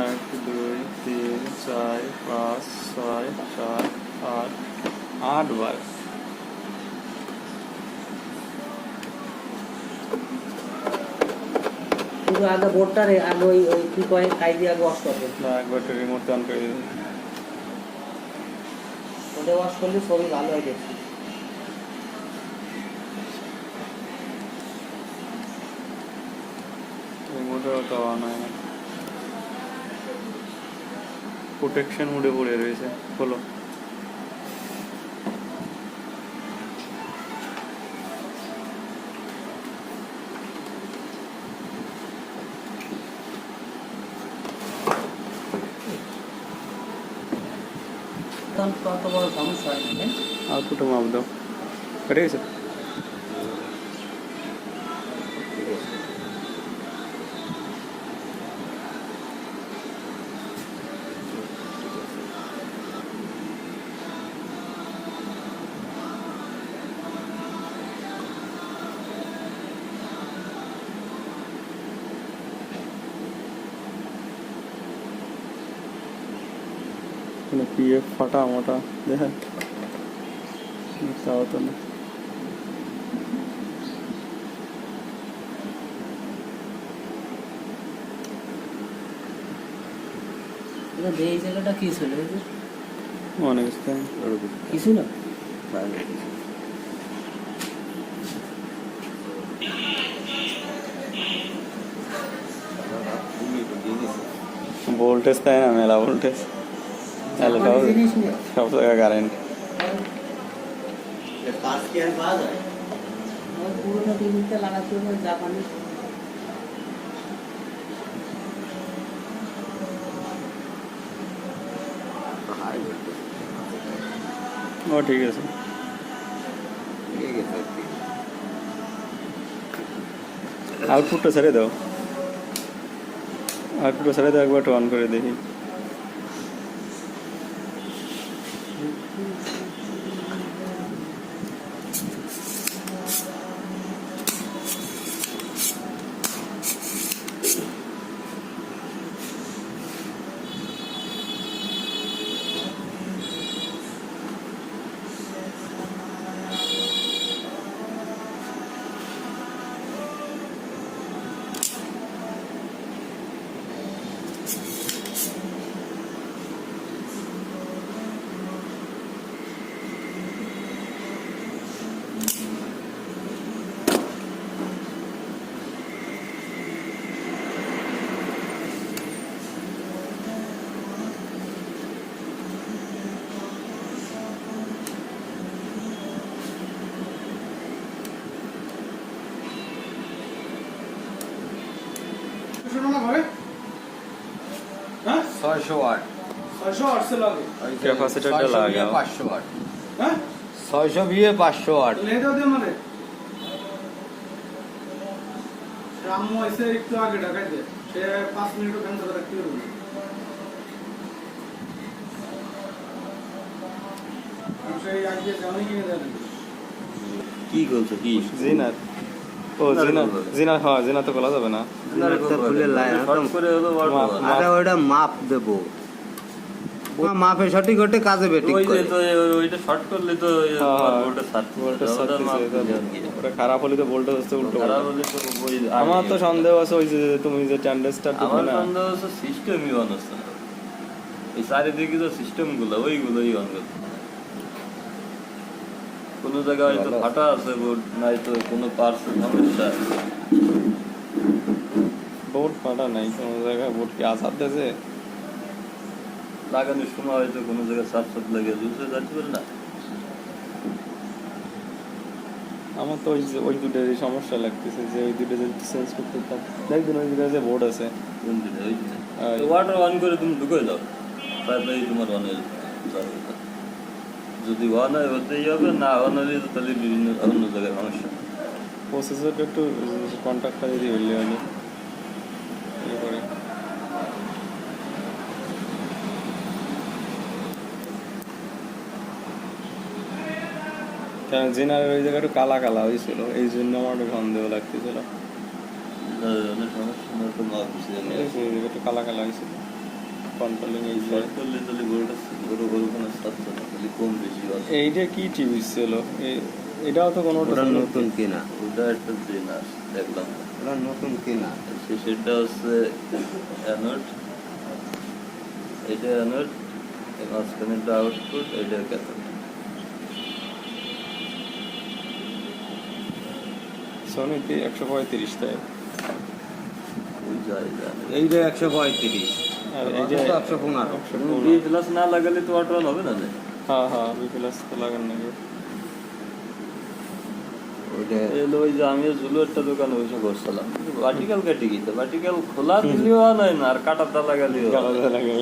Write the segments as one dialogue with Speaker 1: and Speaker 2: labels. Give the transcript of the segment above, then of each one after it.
Speaker 1: এক দুই তিন চার পাঁচ ছয় সাত আট আট বার।
Speaker 2: কিন্তু আগে বোর্ডটার আগে ওই ওই কি কয় কাই দিয়ে আগে ওয়াশ করবে।
Speaker 1: না একবার রিমোট অন করে দিন।
Speaker 2: ওটা ওয়াশ করলে ছবি ভালো হয় দেখছি।
Speaker 1: রিমোটও তো অন হয় না। প্রোটেকশন মুডে পড়ে রয়েছে হলো
Speaker 2: তখন কত বড় সমস্যা হয় না
Speaker 1: আউটপুটও মাপ দাও কেটে গেছে কোনো পিএফ ফাটা মোটা দেখা তাও তো না
Speaker 2: এটা যে এই জায়গাটা কি ছিল এই যে?
Speaker 1: অনেক স্থান
Speaker 2: কিছু না
Speaker 1: ভোল্টেজ তাই না মেলা ভোল্টেজ তাহলে সব সব জায়গায় কারেন্ট ও ঠিক আছে। আউটপুটটা ছেড়ে দাও। আউটপুটটা ছেড়ে দাও একবার অন করে দেখি।
Speaker 3: ছয়শো ওয়াট
Speaker 1: ক্যাপাসিটারটা লাগাও।
Speaker 3: পাঁচশো ওয়াট ছয়শো বিয়ে পাঁচশো ওয়াট
Speaker 4: রামু এসে একটু আগে ঢাকাই দে। সে পাঁচ মিনিট ওখান থেকে রাখতে পারবে?
Speaker 3: কি করছ কি?
Speaker 1: জিনার ও জিনার জিনার হ্যাঁ জিনার তো খোলা যাবে না।
Speaker 3: আরে ওইটা মাপ দেবো। মাপে সঠিক ওটা কাজে বেটিক করে।
Speaker 5: ওইটা শর্ট করলে তো
Speaker 1: হ্যাঁ, হ্যাঁ।
Speaker 5: ওটা
Speaker 1: ওটা খারাপ হলে তো ভোল্টেজ হচ্ছে উল্টো
Speaker 5: খারাপ হলে তো
Speaker 1: আমার তো সন্দেহ আছে ওই যে তুমি যে ট্যান্ডেস্টার ঢুকবে
Speaker 5: আমার সন্দেহ হচ্ছে সিস্টেমই অন হচ্ছে এই চারিদিকে যে সিস্টেমগুলো ওইগুলোই অন করছে কোনো জায়গায় হয়তো ফাটা আছে বোর্ড নাই তো কোনো পার্টস সমস্যা।
Speaker 1: বোর্ড ফাটা নাই কোনো জায়গায় বোর্ড কি আসার দেছে
Speaker 5: লাগানোর সময় হয়তো কোনো জায়গায় সাপ সাপ লেগে বুঝতে যাচ্ছে পারে না।
Speaker 1: আমার তো ওই যে ওই দুটোরই সমস্যা লাগতেছে যে ওই দুটো যদি চেঞ্জ করতে পারতাম দেখবেন ওই দুটো যে বোর্ড আছে।
Speaker 5: কোন দিকে ওই ওয়াটার অন করে তুমি ঢুকে যাও। তারপরে তোমার অন হয়ে যাবে যদি অন হয় হতেই হবে না অন হলে তাহলে বিভিন্ন অন্য জায়গায় সমস্যা।
Speaker 1: প্রসেসরটা একটু কন্ট্যাক্টটা যদি হলে করে। কারণ জেনারেল ওই জায়গাটা একটু কালা কালা হয়েছিল এই জন্য আমার একটু সন্দেহ লাগতেছিল। কালা কালা হয়েছিল। কন্ট্রোলিং এই যে
Speaker 5: করলে তাহলে গরুটা গরু গরু কোনো সাতশো না তাহলে কম বেশি হবে
Speaker 1: এইটা কি টিভি ছিল? এটাও তো কোনো
Speaker 3: নতুন কিনা?
Speaker 5: ওটা একটা দিন আস দেখলাম।
Speaker 3: ওরা নতুন কিনা?
Speaker 5: সেটা হচ্ছে অ্যানোড। এটা অ্যানোড মাঝখানে একটা আউটপুট এটা ক্যাথোড
Speaker 1: সোনিতে একশো পঁয়ত্রিশ তাই।
Speaker 3: এইটা একশো পঁয়ত্রিশ। একশো পনেরো।
Speaker 1: একশো
Speaker 5: তুমি
Speaker 1: পনেরো।
Speaker 5: বি প্লাস না লাগালে তো অটো হবে না
Speaker 1: হ্যাঁ হ্যাঁ বি প্লাস তো লাগান নাকি।
Speaker 5: এলো ওই যে আমি ঝুলো একটা দোকানে বসে করছিলাম ভার্টিক্যাল কেটে গেছে ভার্টিক্যাল খোলা দিলেও হয় না আর কাটাটা লাগালেও হয় না।
Speaker 1: আলাদা লাগে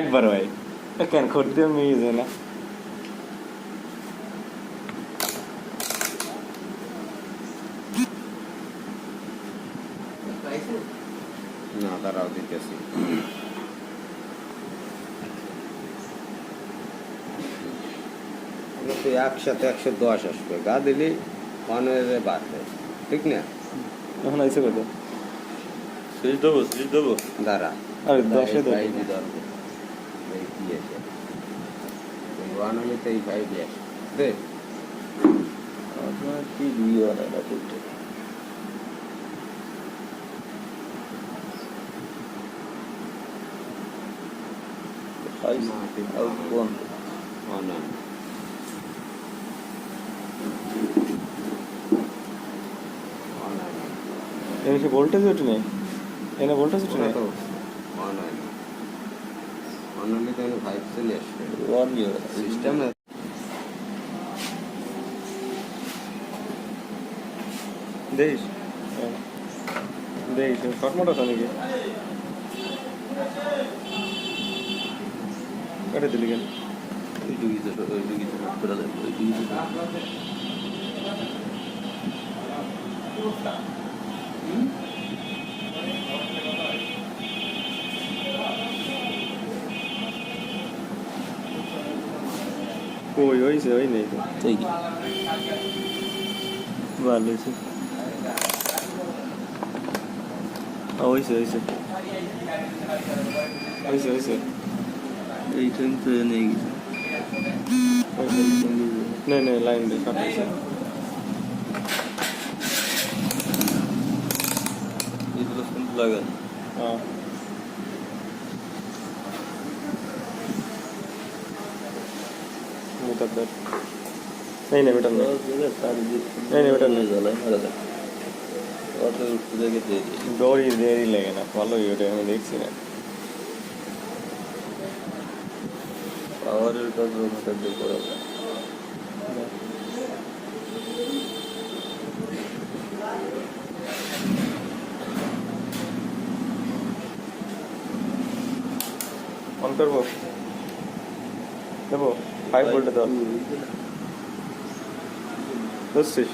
Speaker 1: একবার ভাই কেন করতে যায় না।
Speaker 3: না তারাও দিতেছি। ওগুলো তো একসাথে একশো দশ আসবে। গা দিলি ওয়ানের বাড়বে ঠিক না?
Speaker 1: এখন আইসে কত
Speaker 5: সুইচ দেবো সুইচ দেবো।
Speaker 3: দাঁড়া।
Speaker 1: আরে দশে তো
Speaker 3: এই কি আছে এই ওয়ান হলে তো এই ফাইভ আসবে দে।
Speaker 5: আপনার কি দিয়ে হয় না ঠিকঠাক Five, out
Speaker 1: এনে ভোল্টেজ ওঠে নেই এনে ভোল্টেজ ওঠে নেই
Speaker 3: তো ওয়ান আন ওয়ান হলে তো ফাইভ চলে আসবে
Speaker 5: year.
Speaker 3: সিস্টেমে
Speaker 1: দেখিস দেখিস শর্ট মোট আছে নাকি? কেটে দিলি কেন?
Speaker 5: ওই ডুগিতে ওই ডুগিতে শর্ট করে দেবো, ওই ডুগিতে
Speaker 1: ওই হয়েছে ওই নেই তো
Speaker 5: এই কি ভালো হয়েছে
Speaker 1: হয়েছে হয়েছে হয়েছে হয়েছে
Speaker 5: এইখান তো এনে গেছে
Speaker 1: নেই নেই লাইন দে শর্ট হয়েছে Logan. Oh. मुकद्दर नहीं नहीं बेटा नहीं नहीं नहीं बेटा नहीं
Speaker 5: जाला मारा था और पूजा के दे दी
Speaker 1: डोरी देरी लगे ना फॉलो ये टाइम में देख
Speaker 5: सी ना पावर का जो मुकद्दर
Speaker 1: को रहा করব দেবো ফাইভ ভোল্টে দাও বুঝছিস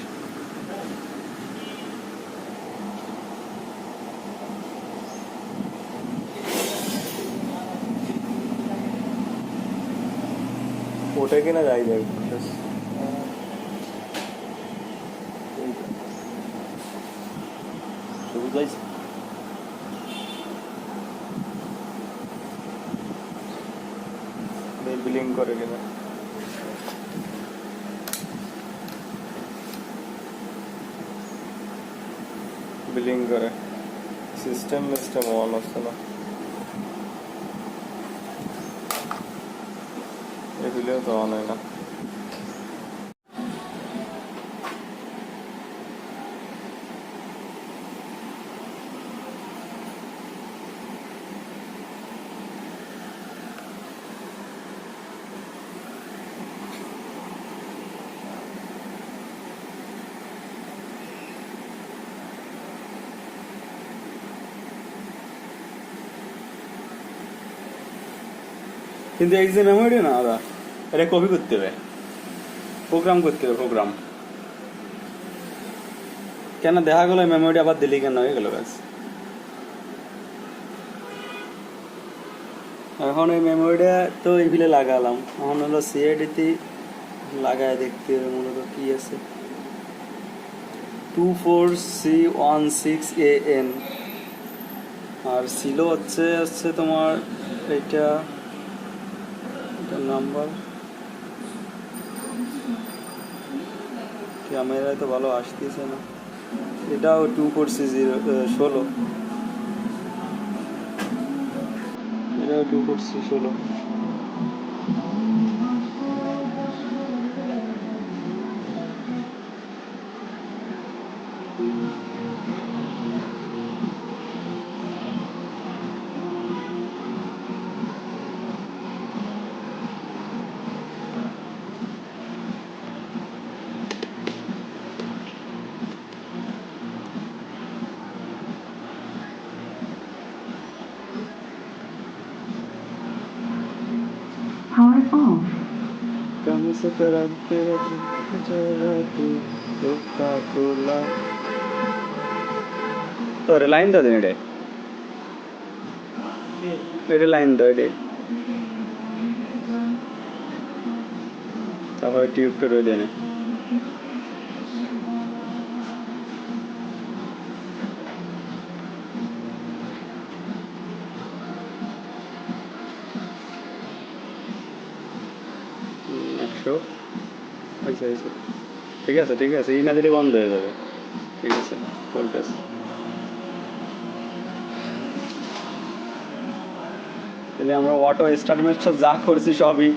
Speaker 1: ওটা কিনা যাই যাই
Speaker 5: সবুজ আছে
Speaker 1: বিলিং করে কিনা। বিলিং করে। সিস্টেম সিস্টেম অন আসছে না। এগুলিও তো অন হয় না। কিন্তু এই যে মেমোরি না দাদা এটা কপি করতে হবে। প্রোগ্রাম করতে হবে, প্রোগ্রাম। কেন দেখা গেলো মেমোরি আবার দিলি কেন? হয়ে গেল ব্যাস এখন এই মেমোরিটা তো এইগুলো লাগালাম। এখন হলো সিআইডিতে লাগায় দেখতে হবে মূলত কি আছে। Two four C one six A N R ছিল হচ্ছে হচ্ছে তোমার এটা নাম্বার। ক্যামেরায় তো ভালো আসতেছে না। এটাও টু করছি জিরো ষোলো। এটাও টু করছি ষোলো। esperante ഒരു ലൈൻ തോ ഇതിനിടെ ഒരു ലൈൻ തോ ഇടയിൽ তাহলে টিউব করে দেয় ঠিক আছে ঠিক আছে এই না দিলে বন্ধ হয়ে যাবে। ঠিক আছে ভোল্টেজ তাহলে আমরা অটো সব যা করছি সবই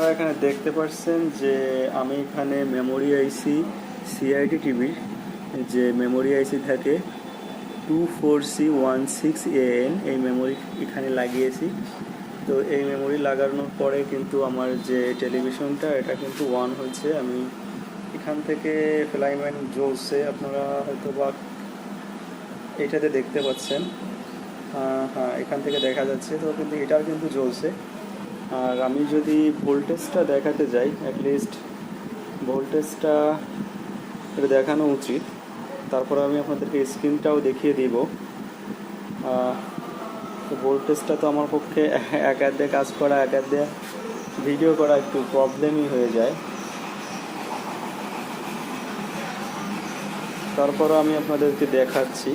Speaker 1: আপনারা এখানে দেখতে পাচ্ছেন যে আমি এখানে মেমোরি আইসি সিআইডি টিভির যে মেমোরি আইসি থাকে two four C one six A N এই মেমোরি এখানে লাগিয়েছি। তো এই মেমোরি লাগানোর পরে কিন্তু আমার যে টেলিভিশনটা এটা কিন্তু ওয়ান হয়েছে। আমি এখান থেকে ফ্লাইম্যান জ্বলছে আপনারা হয়তো বা এটাতে দেখতে পাচ্ছেন। হ্যাঁ এখান থেকে দেখা যাচ্ছে। তো কিন্তু এটাও কিন্তু জ্বলছে আর আমি যদি ভোল্টেজটা দেখাতে যাই অ্যাটলিস্ট ভোল্টেজটা এটা দেখানো উচিত। তারপর আমি আপনাদেরকে স্ক্রিনটাও দেখিয়ে দিব। ভোল্টেজটা তো আমার পক্ষে এক হাত কাজ করা, এক হাত ভিডিও করা একটু প্রবলেমই হয়ে যায়। তারপরও আমি আপনাদেরকে দেখাচ্ছি।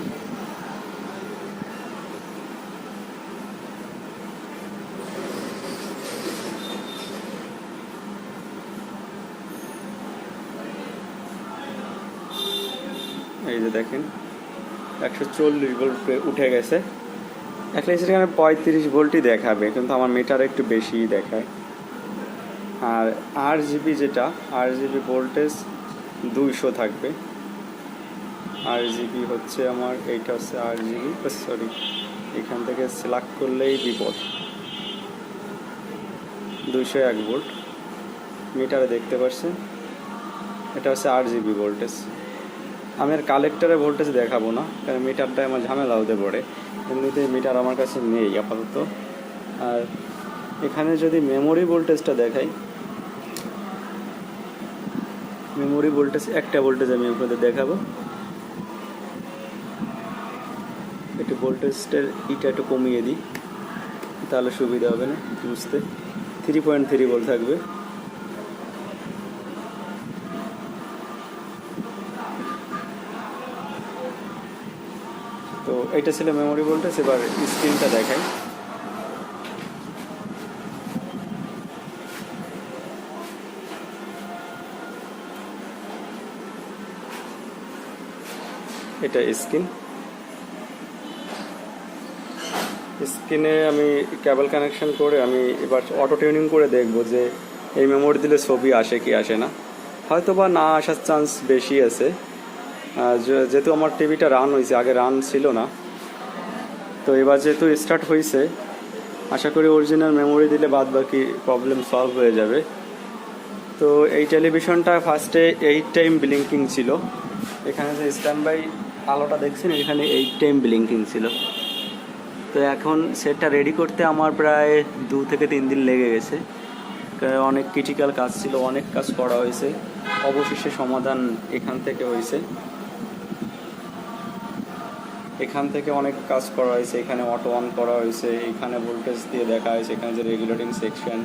Speaker 1: দেখেন, একশো চল্লিশ ভোল্ট উঠে গেছে। অ্যাটলিস্ট এখানে পঁয়ত্রিশ ভোল্টই দেখাবে, কিন্তু আমার মিটার একটু বেশি দেখায়। আর আর জিবি যেটা আর জিবি ভোল্টেজ দুইশো থাকবে। আর জিবি হচ্ছে আমার, এইটা হচ্ছে আর জিবি সরি এখান থেকে সিলেক্ট করলেই বিপদ। দুইশো এক ভোল্ট মিটারে দেখতে পাচ্ছেন এটা হচ্ছে আট জিবি ভোল্টেজ আমি আর কালেক্টরে ভোল্টেজ দেখাবো না, কারণ মিটারটা আমার ঝামেলা হতে পড়ে এমনিতে মিটার আমার কাছে নেই আপাতত। আর এখানে যদি মেমোরি ভোল্টেজটা দেখাই মেমোরি ভোল্টেজ একটা ভোল্টেজ আমি আপনাদের দেখাবো। একটু ভোল্টেজটার ইটা একটু কমিয়ে দিই, তাহলে সুবিধা হবে না, বুঝতে। থ্রি পয়েন্ট থ্রি ভোল্ট থাকবে। এটা ছিল মেমোরি ভোল্টেজ এবার স্ক্রিনটা দেখাই। এটা স্ক্রিন স্ক্রিনে আমি কেবল কানেকশন করে আমি এবার অটো টিউনিং করে দেখব যে এই মেমোরি দিলে ছবি আসে কি আসে না। হয়তো বা না আসার চান্স বেশি আছে। যেহেতু আমার টিভিটা রান হয়েছে আগে রান ছিল না। তো এবার যেহেতু স্টার্ট হয়েছে, আশা করি অরিজিনাল মেমোরি দিলে বাদ বাকি প্রবলেম সলভ হয়ে যাবে। তো এই টেলিভিশনটা ফার্স্টে এইট টাইম ব্লিঙ্কিং ছিল। এখানে যে স্ট্যান্ড বাই আলোটা দেখছেন, এখানে এইট টাইম ব্লিঙ্কিং ছিল। তো এখন সেটটা রেডি করতে আমার প্রায় দু থেকে তিন দিন লেগে গেছে। অনেক ক্রিটিক্যাল কাজ ছিল, অনেক কাজ করা হয়েছে। অবশেষে সমাধান এখান থেকে হয়েছে। এখান থেকে অনেক কাজ করা হয়েছে, এখানে অটো অন করা হয়েছে, এখানে ভোল্টেজ দিয়ে দেখা হয়েছে, এখানে যে রেগুলেটিং সেকশন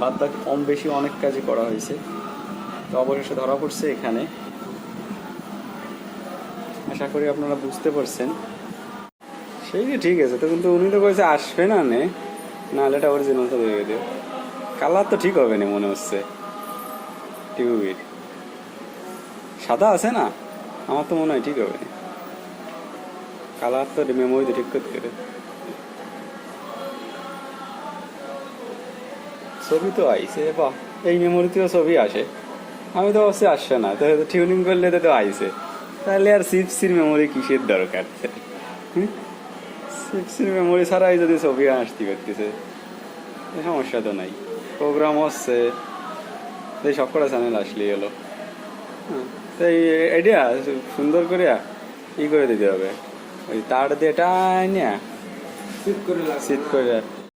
Speaker 1: বাদ বাকি কম বেশি অনেক কাজই করা হয়েছে। তো অবশেষে ধরা পড়ছে এখানে। আশা করি আপনারা বুঝতে পারছেন। সেই যে ঠিক আছে, তো কিন্তু উনি তো কয়েছে আসবে না নে, নাহলে এটা অরিজিনালটা দেখে দিও। কালার তো ঠিক হবে না মনে হচ্ছে। টিউবির সাদা আছে না? আমার তো মনে হয় ঠিক হবে না। কালার তো মেমোরি ঠিক করতে ছবি তো আইছে বাহ এই মেমোরিতেও ছবি আসে। আমি তো অবশ্যই আসছে না তো টিউনিং করলে তো আইছে। তাহলে আর সিপসির মেমোরি কিসের দরকার? সিপসির মেমোরি ছাড়াই যদি ছবি আসতে করতেছে সমস্যা তো নাই। প্রোগ্রাম হচ্ছে এই সব কটা চ্যানেল আসলেই হলো। হ্যাঁ, তো এই আইডিয়া সুন্দর করে ই করে দিতে হবে। ওই তার দিয়ে
Speaker 4: করে
Speaker 1: শীত করে।